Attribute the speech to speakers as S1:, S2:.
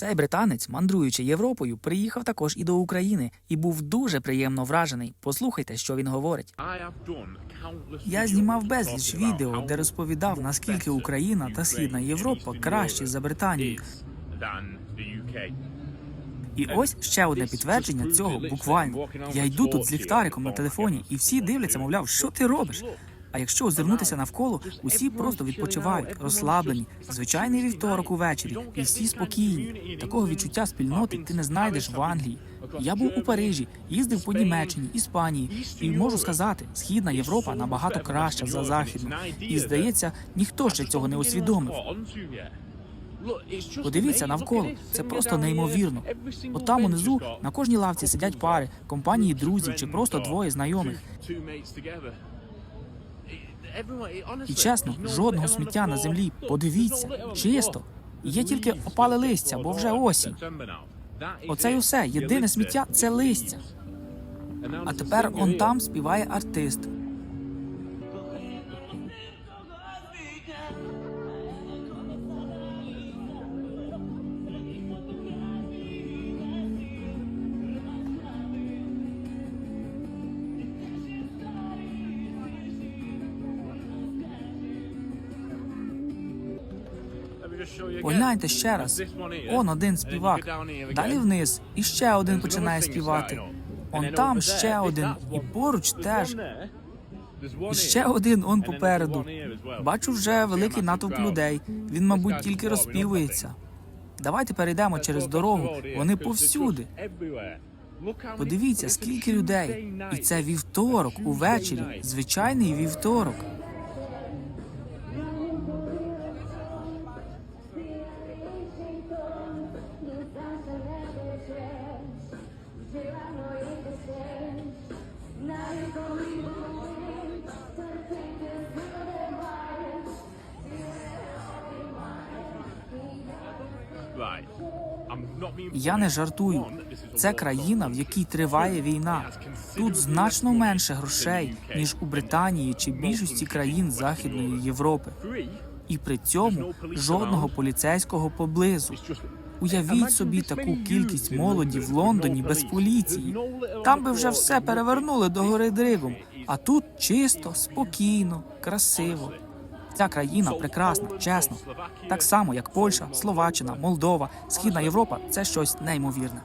S1: Цей британець, мандруючи Європою, приїхав також і до України і був дуже приємно вражений. Послухайте, що він говорить. Я знімав безліч відео, де розповідав, наскільки Україна та Східна Європа кращі за Британію. І ось ще одне підтвердження цього буквально. Я йду тут з ліхтариком на телефоні, і всі дивляться, мовляв, що ти робиш? А якщо озирнутися навколо, усі просто відпочивають, розслаблені. Звичайний вівторок увечері, і всі спокійні. Такого відчуття спільноти ти не знайдеш в Англії. Я був у Парижі, їздив по Німеччині, Іспанії, і можу сказати, східна Європа набагато краща за західну. І здається, ніхто ще цього не усвідомив. Подивіться навколо, це просто неймовірно. От там унизу на кожній лавці сидять пари, компанії друзів чи просто двоє знайомих. І чесно, жодного сміття на землі. Подивіться, чисто. Є тільки опале листя, бо вже осінь. Оце й усе. Єдине сміття це листя. А тепер он там співає артист. Погляньте ще раз. Он один співак. Далі вниз, і ще один починає співати. Он там ще один, і поруч теж. І ще один он попереду. Бачу вже великий натовп людей. Він, мабуть, тільки розспівується. Давайте перейдемо через дорогу. Вони повсюди. Подивіться, скільки людей. І це вівторок увечері. Звичайний вівторок. Я не жартую. Це країна, в якій триває війна. Тут значно менше грошей ніж у Британії чи більшості країн Західної Європи. І при цьому жодного поліцейського поблизу. Уявіть собі таку кількість молоді в Лондоні без поліції. Там би вже все перевернули до гори дригом. А тут чисто, спокійно, красиво. Ця країна прекрасна, чесно. Так само, як Польща, Словаччина, Молдова, Східна Європа це щось неймовірне.